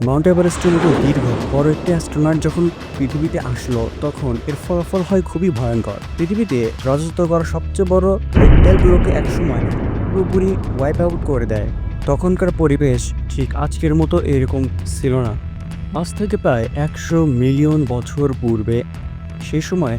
Mount এভারেস্টের মতো দীর্ঘ বড় একটি অ্যাস্ট্রোনট যখন পৃথিবীতে আসলো, তখন এর ফলাফল হয় খুবই ভয়ঙ্কর। পৃথিবীতে রাজত্ব করা সবচেয়ে বড় রেপটাইলগুলোকে একসময় পুরোপুরি ওয়াইপ আউট করে দেয়। তখনকার পরিবেশ ঠিক আজকের মতো এরকম ছিল না। আজ থেকে প্রায় একশো মিলিয়ন বছর পূর্বে সেই সময়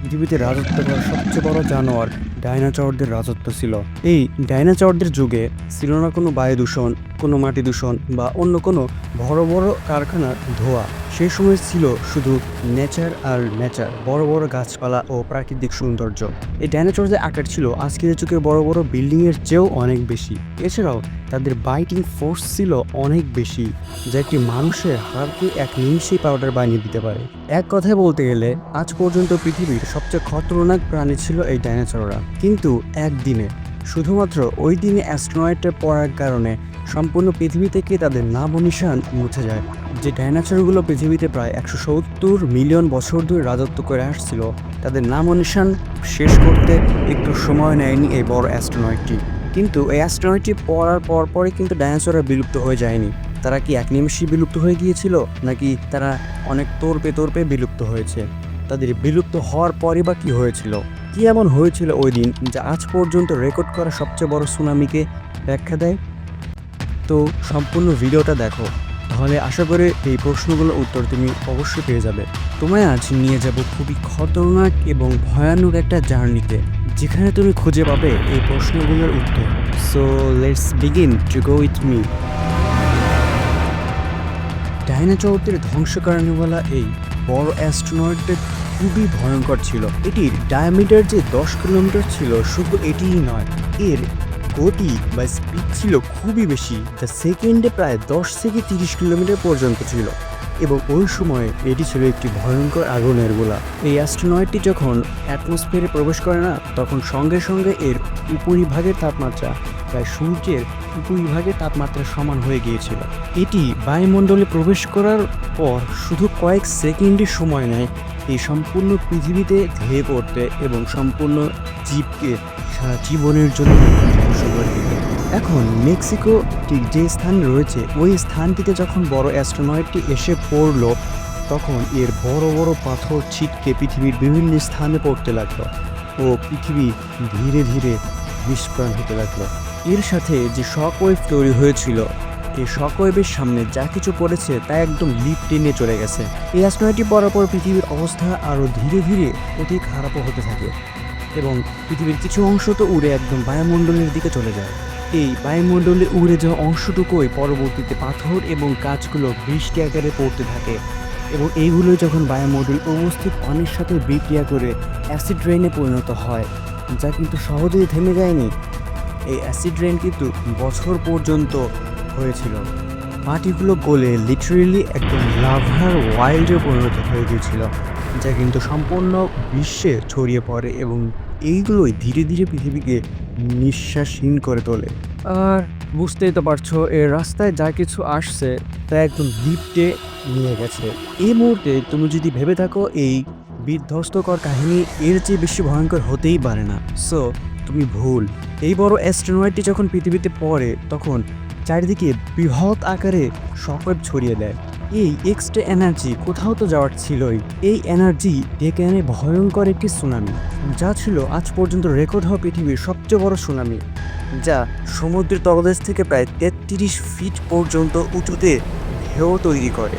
পৃথিবীতে রাজত্ব করা সবচেয়ে বড় জানোয়ার ডাইনাচরদের রাজত্ব ছিল। এই ডাইনাচরদের যুগে ছিল না কোনো বায়ু দূষণ কোনো মাটি দূষণ বা অন্য কোনো বড় বড় কারখানার ধোয়া। সেই সময় ছিল শুধু নেচার আর নেচার বড় বড় গাছপালা ও প্রাকৃতিক সৌন্দর্য। এই ডাইনাচরদের আকার ছিল আজকের যুগের বড় বড় বিল্ডিংয়ের চেয়েও অনেক বেশি। এছাড়াও তাদের বাইটিং ফোর্স ছিল অনেক বেশি, যা একটি মানুষের হাড়কে এক নিমিষেই পাউডার বানিয়ে দিতে পারে। এক কথায় বলতে গেলে, আজ পর্যন্ত পৃথিবীর সবচেয়ে খতরনাক প্রাণী ছিল এই ডাইনোসররা। কিন্তু একদিনে, শুধুমাত্র ওই দিনে অ্যাস্ট্রয়েডে পড়ার কারণে সম্পূর্ণ পৃথিবী থেকে তাদের নাম ও নিশান মুছে যায়। যে ডাইনোসরগুলো পৃথিবীতে প্রায় একশো সত্তর মিলিয়ন বছর ধরে রাজত্ব করে আসছিল, তাদের নাম ও নিশান শেষ করতে একটু সময় নেয়নি এই বড় অ্যাস্ট্রনয়েডটি কিন্তু এই অ্যাস্ট্রনয়েডটি পড়ার পর পরে কিন্তু ডাইনোসররা বিলুপ্ত হয়ে যায়নি। তারা কি এক নিমেষেই বিলুপ্ত হয়ে গিয়েছিল, নাকি তারা অনেক তোরপে তোরপে বিলুপ্ত হয়েছে? তাদের বিলুপ্ত হওয়ার পরই বা কী হয়েছিল? কি এমন হয়েছিল ওই দিন, যা আজ পর্যন্ত রেকর্ড করা সবচেয়ে বড় সুনামিকে ব্যাখ্যা দেয়? তো সম্পূর্ণ ভিডিওটা দেখো। তাহলে আশা করে এই প্রশ্নগুলোর উত্তর তুমি অবশ্যই পেয়ে যাবে। তোমায় আজ নিয়ে যাব খুবই খতরনাক এবং ভয়ানক একটা জার্নিতে, যেখানে তুমি খুঁজে পাবে এই প্রশ্নগুলোর উত্তর। So let's begin to go with me ডাইনাচৌতের ধ্বংসকারণীওয়ালা এই বড় অ্যাস্ট্রোনয়েডটা খুবই ভয়ঙ্কর ছিল। এটির ডায়ামিটার যে দশ কিলোমিটার ছিল, শুধু এটিই নয়, এর গতি বা স্পিড ছিল খুবই বেশি। যা সেকেন্ডে প্রায় দশ থেকে তিরিশ কিলোমিটার পর্যন্ত ছিল এবং ওই সময়ে এটি ছিল একটি ভয়ঙ্কর আগুনের গোলা। এই অ্যাস্ট্রোনয়েডটি যখন অ্যাটমসফিয়ারে প্রবেশ করে না, তখন সঙ্গে সঙ্গে এর উপরিভাগের তাপমাত্রা প্রায় সূর্যের উপরিভাগের তাপমাত্রা সমান হয়ে গিয়েছিল। এটি বায়ুমণ্ডলে প্রবেশ করার পর শুধু কয়েক সেকেন্ডের সময় নেয় এই সম্পূর্ণ পৃথিবীতে ধেয়ে পড়তে এবং সম্পূর্ণ জীবকে সারা জীবনের জন্য এখন মেক্সিকো ঠিক যে স্থান রয়েছে, ওই স্থানটিতে যখন বড় অ্যাস্ট্রোনয়েডটি এসে পড়ল, তখন এর বড় বড় পাথর ছিটকে পৃথিবীর বিভিন্ন স্থানে পড়তে লাগল ও পৃথিবী ধীরে ধীরে নিষ্প্রাণ হতে লাগল। এর সাথে যে শক ওয়েভ তৈরি হয়েছিল এই শক ওয়েভের সামনে যা কিছু পড়েছে তা একদম লিপ টেনে চলে গেছে। এই অ্যাস্ট্রয়েডটি পড়ার পর পৃথিবীর অবস্থা আরও ধীরে ধীরে অতি খারাপও হতে থাকে। এবং পৃথিবীর কিছু অংশ তো উড়ে একদম বায়ুমণ্ডলের দিকে চলে যায়। এই বায়ুমণ্ডলে উড়ে যাওয়া অংশটুকুই পরবর্তীতে পাথর এবং গাছগুলো বৃষ্টি আকারে পড়তে থাকে এবং এইগুলো যখন বায়ুমণ্ডল উপস্থিত পানির সাথে বিক্রিয়া করে অ্যাসিড রেইনে পরিণত হয়, যা কিন্তু সহজেই থেমে যায়নি। এই অ্যাসিড রেইন কিন্তু বছর পর্যন্ত হয়েছিল। মাটিগুলো গলে লিটারেলি একদম লাভার ওয়াইল্ডে পরিণত হয়ে গিয়েছিল। যা কিন্তু সম্পূর্ণ বিশ্বে ছড়িয়ে পড়ে এবং এইগুলোই ধীরে ধীরে পৃথিবীকে নিঃশ্বাসহীন করে তোলে। আর বুঝতেই তো পারছ এর রাস্তায় যা কিছু আসছে তা একদম লিফটে নিয়ে গেছে। এই মুহূর্তে তুমি যদি ভেবে থাকো, এই বিধ্বস্তকর কাহিনী এর চেয়ে বেশি ভয়ঙ্কর হতেই পারে না। সো তুমি ভুল। এই বড় অ্যাস্ট্রোনয়েডটি যখন পৃথিবীতে পড়ে, তখন চারিদিকে বৃহৎ আকারে শকওয়েভ ছড়িয়ে দেয়। এই এক্সট্রা এনার্জি কোথাও তো যাওয়ার ছিলই। এই এনার্জি ডেকে আনে ভয়ঙ্কর একটি সুনামি, যা ছিল আজ পর্যন্ত রেকর্ড হওয়া পৃথিবীর সবচেয়ে বড় সুনামি, যা সমুদ্রের তলদেশ থেকে প্রায় তেত্রিশ ফিট পর্যন্ত উঁচুতে ঢেউ তৈরি করে।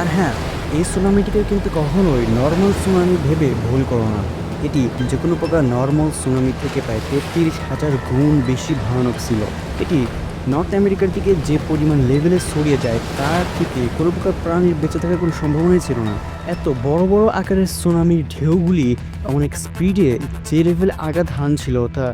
আর হ্যাঁ এই সুনামিটিকে কিন্তু কখনোই নর্মাল সুনামি ভেবে ভুল করো না। এটি যে কোনো প্রকার নর্মাল সুনামি থেকে প্রায় তেত্রিশ হাজার গুণ বেশি ভয়ানক ছিল। এটি নর্থ আমেরিকার দিকে যে পরিমাণ লেভেলে ছড়িয়ে যায়, তার থেকে কোনো প্রকার প্রাণীর বেঁচে থাকার কোনো সম্ভাবনাই ছিল না। এত বড় বড় আকারের সুনামির ঢেউগুলি অনেক স্পিডে যে লেভেলে আঘাত হানছিল, তা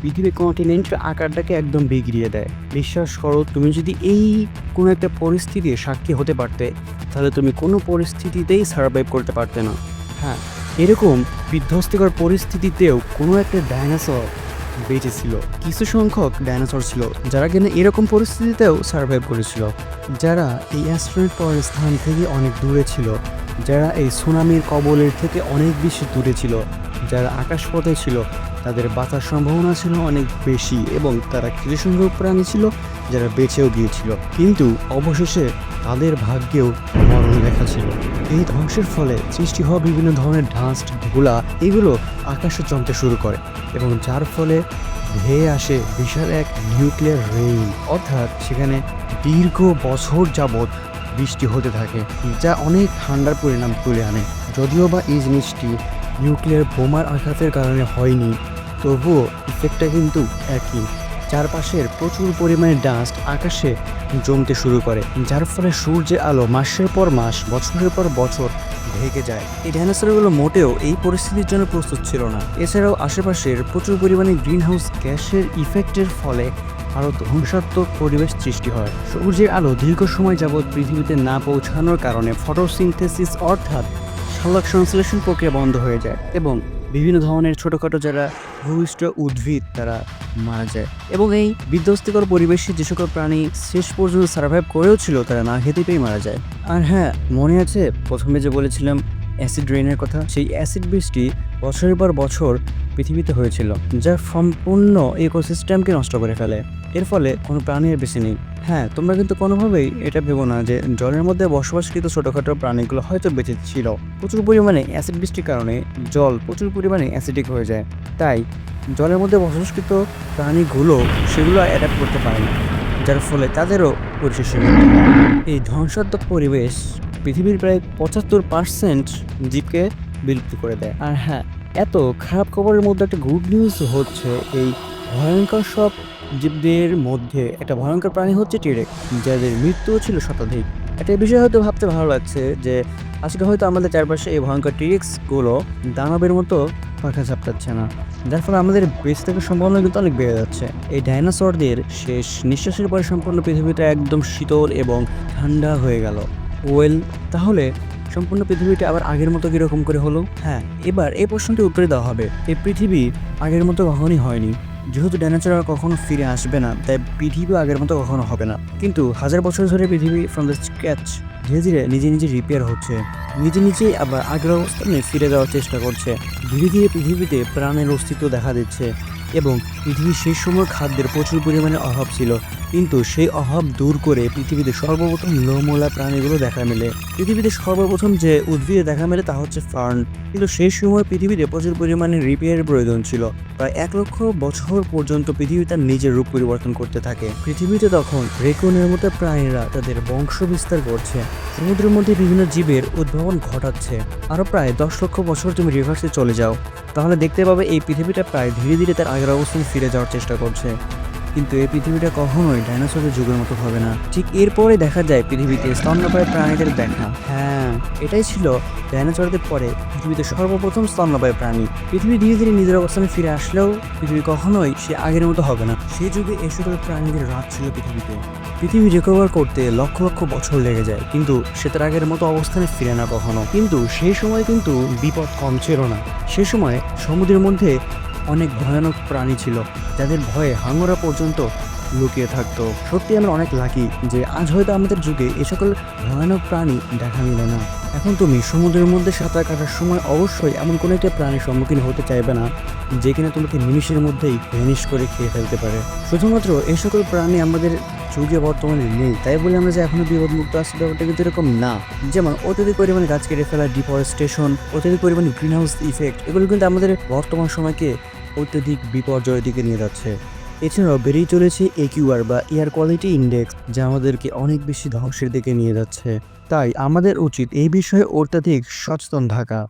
পৃথিবীর কন্টিনেন্টের আকারটাকে একদম বিগড়িয়ে দেয়। বিশ্বাস করো, তুমি যদি এই কোনো একটা পরিস্থিতির সাক্ষী হতে পারতে, তাহলে তুমি কোনো পরিস্থিতিতেই সার্ভাইভ করতে পারতে না। হ্যাঁ এরকম বিধ্বস্তিকর পরিস্থিতিতেও কোনো একটা ডাইনোসর বেঁচে ছিল কিছু সংখ্যক ডাইনোসর ছিল, যারা কিনা এরকম পরিস্থিতিতেও সার্ভাইভ করেছিল, যারা এই অ্যাস্ট্রয়েড পাওয়ার স্থান থেকে অনেক দূরে ছিল, যারা এই সুনামির কবলের থেকে অনেক বেশি দূরে ছিল। যারা আকাশপথে ছিল, তাদের বাঁচার সম্ভাবনা ছিল অনেক বেশি এবং তারা কিছু প্রাণী ছিল যারা বেঁচেও গিয়েছিল। কিন্তু অবশেষে তাদের ভাগ্যেও মরণ লেখা ছিল। এই ধ্বংসের ফলে সৃষ্টি হওয়া বিভিন্ন ধরনের ডাস্ট, ধুলা এগুলো আকাশে জমতে শুরু করে এবং যার ফলে ধেয়ে আসে বিশাল এক নিউক্লিয়ার রেইন। অর্থাৎ সেখানে দীর্ঘ বছর যাবৎ বৃষ্টি হতে থাকে, যা অনেক ঠান্ডার পরিণাম তুলে আনে। যদিও বা এই জিনিসটি নিউক্লিয়ার বোমার আঘাতের কারণে হয়নি। তবুও ইফেক্টটা কিন্তু একই। চারপাশের প্রচুর পরিমাণে ডাস্ট আকাশে জমতে শুরু করে, যার ফলে সূর্যের আলো মাসের পর মাস, বছরের পর বছর ঢেকে যায়। এই ডাইনোসরগুলো মোটেও এই পরিস্থিতির জন্য প্রস্তুত ছিল না। এছাড়াও আশেপাশের প্রচুর পরিমাণে গ্রিনহাউস গ্যাসের ইফেক্টের ফলে আরও ধ্বংসাত্মক পরিবেশ সৃষ্টি হয়। সূর্যের আলো দীর্ঘ সময় যাবৎ পৃথিবীতে না পৌঁছানোর কারণে ফটোসিনথেসিস অর্থাৎ সালোক সংশ্লেষণ প্রক্রিয়া বন্ধ হয়ে যায় এবং বিভিন্ন ধরনের ছোটোখাটো যারা ভূমিষ্ঠ উদ্ভিদ তারা মারা যায়। এবং এই বিধ্বস্তিকর পরিবেশে যে সকল প্রাণী শেষ পর্যন্ত সার্ভাইভ করেও ছিল, তারা না খেতে পেয়ে মারা যায়। আর হ্যাঁ মনে আছে, প্রথমে যে বলেছিলাম অ্যাসিড রেইনের কথা, সেই অ্যাসিড বৃষ্টি বছরের পর বছর পৃথিবীতে হয়েছিল, যা সম্পূর্ণ ইকোসিস্টেমকে নষ্ট করে ফেলে। এর ফলে কোনো প্রাণী আর বেশি নেই। হ্যাঁ তোমরা কিন্তু কোনোভাবেই এটা ভেবো না যে জলের মধ্যে বসবাসকৃত ছোটোখাটো প্রাণীগুলো হয়তো বেঁচে ছিল। প্রচুর পরিমাণে অ্যাসিড বৃষ্টির কারণে জল প্রচুর পরিমাণে অ্যাসিডিক হয়ে যায়। তাই জলের মধ্যে বসবাসকৃত প্রাণীগুলো সেগুলো অ্যাডাপ্ট করতে পারে না। যার ফলে তাদেরও পরিশেষে এই ধ্বংসাত্মক পরিবেশ পৃথিবীর প্রায় পঁচাত্তর পার্সেন্ট জীবকে বিলুপ্ত করে দেয়। আর হ্যাঁ এত খারাপ খবরের মধ্যে একটা গুড নিউজ হচ্ছে, এই ভয়ঙ্কর সব জীবদের মধ্যে একটা ভয়ঙ্কর প্রাণী হচ্ছে টিরেক যাদের মৃত্যুও ছিল শতাধিক। একটা বিষয় হয়তো ভাবতে ভালো লাগছে যে আজকে হয়তো আমাদের চারপাশে এই ভয়ঙ্কর টিরেক্সগুলো দানবের মতো পাখা চাপটাচ্ছে না। যার ফলে আমাদের বেঁচে থাকার সম্ভাবনা কিন্তু অনেক বেড়ে যাচ্ছে। এই ডাইনোসরদের শেষ নিঃশ্বাসের পরে সম্পূর্ণ পৃথিবীটা একদম শীতল এবং ঠান্ডা হয়ে গেল। ওয়েল তাহলে সম্পূর্ণ পৃথিবীটা আবার আগের মতো কীরকম করে হলো? হ্যাঁ এবার এই প্রশ্নটি উত্তরে দেওয়া হবে। এই পৃথিবী আগের মতো কখনই হয়নি। যেহেতু ডাইনোসর কখনো ফিরে আসবে না, তাই পৃথিবী আগের মতো কখনো হবে না। কিন্তু হাজার বছর ধরে পৃথিবী ফ্রম দ্য স্ক্যাচ ধীরে ধীরে নিজে নিজে রিপেয়ার হচ্ছে। নিজে নিজেই আবার আগের অবস্থানে ফিরে যাওয়ার চেষ্টা করছে। ধীরে ধীরে পৃথিবীতে প্রাণের অস্তিত্ব দেখা দিচ্ছে। এবং পৃথিবীর সেই সময় খাদ্যের প্রচুর পরিমাণে অভাব ছিল। কিন্তু সেই অভাব দূর করে পৃথিবীতে সর্বপ্রথম লোমলা প্রাণীগুলো দেখা মেলে। পৃথিবীতে সর্বপ্রথম যে উদ্ভিদে দেখা মেলে তা হচ্ছে ফার্ন। কিন্তু সেই সময় পৃথিবীতে প্রচুর পরিমাণে রিপেয়ারের প্রয়োজন ছিল। প্রায় এক লক্ষ বছর পর্যন্ত পৃথিবী তার নিজের রূপ পরিবর্তন করতে থাকে। পৃথিবীতে তখন রেকনের মতো প্রাণীরা তাদের বংশ বিস্তার করছে। সমুদ্রের মধ্যে বিভিন্ন জীবের উদ্ভাবন ঘটাচ্ছে। আরও প্রায় দশ লক্ষ বছর তুমি রিভার্সে চলে যাও। তাহলে দেখতে পাবে এই পৃথিবীটা প্রায় ধীরে ধীরে তার আগের অবস্থানে ফিরে যাওয়ার চেষ্টা করছে। কিন্তু এই পৃথিবীটা কখনোই ডাইনোসরের যুগের মতো হবে না। ঠিক এরপরে দেখা যায় পৃথিবীতে স্তন্যপায়ী প্রাণীদের দেখা। হ্যাঁ এটাই ছিল ডাইনোসরদের পরে পৃথিবীতে সর্বপ্রথম স্তন্যপায়ী প্রাণী। পৃথিবী ধীরে ধীরে নিজের অবস্থানে ফিরে আসলেও পৃথিবী কখনোই সে আগের মতো হবে না। সেই যুগে এ সকল প্রাণীদের রাত ছিল পৃথিবীতে। পৃথিবী রিকভার করতে লক্ষ লক্ষ বছর লেগে যায়, কিন্তু সে তার আগের মতো অবস্থানে ফিরে না কখনো। কিন্তু সেই সময় কিন্তু বিপদ কম ছিল না। সে সময় সমুদ্রের মধ্যে অনেক ভয়ানক প্রাণী ছিল, যাদের ভয়ে হাঙ্গরা পর্যন্ত লুকিয়ে থাকতো। সত্যি আমরা অনেক লাকি যে আজ হয়তো আমাদের যুগে এ সকল ভয়ানক প্রাণী দেখা মিলে না। এখন তুমি সমুদ্রের মধ্যে সাঁতার কাটার সময় অবশ্যই এমন কোনো একটা প্রাণীর সম্মুখীন হতে চাইবে না, যে কিনা তোমাকে নিমিষের মধ্যেই ভ্যানিশ করে খেয়ে ফেলতে পারে। শুধুমাত্র এই সকল প্রাণী আমাদের যুগে বর্তমানে নেই। তাই বলে আমরা যে এখনও বিপদমুক্ত আছি ব্যাপারটা কিন্তু এরকম না। যেমন অত্যধিক পরিমাণে গাছ কেটে ফেলা ডিফরেস্টেশন অত্যধিক পরিমাণে গ্রিন হাউস ইফেক্ট এগুলো কিন্তু আমাদের বর্তমান সময়কে অত্যধিক বিপর্যয়ের দিকে নিয়ে যাচ্ছে। এছাড়াও বেড়েই চলেছে একিউআর বা এয়ার কোয়ালিটি ইন্ডেক্স যা আমাদেরকে অনেক বেশি ধ্বংসের দিকে নিয়ে যাচ্ছে। তাই আমাদের উচিত এই বিষয়ে অত্যাধিক সচেতন থাকা।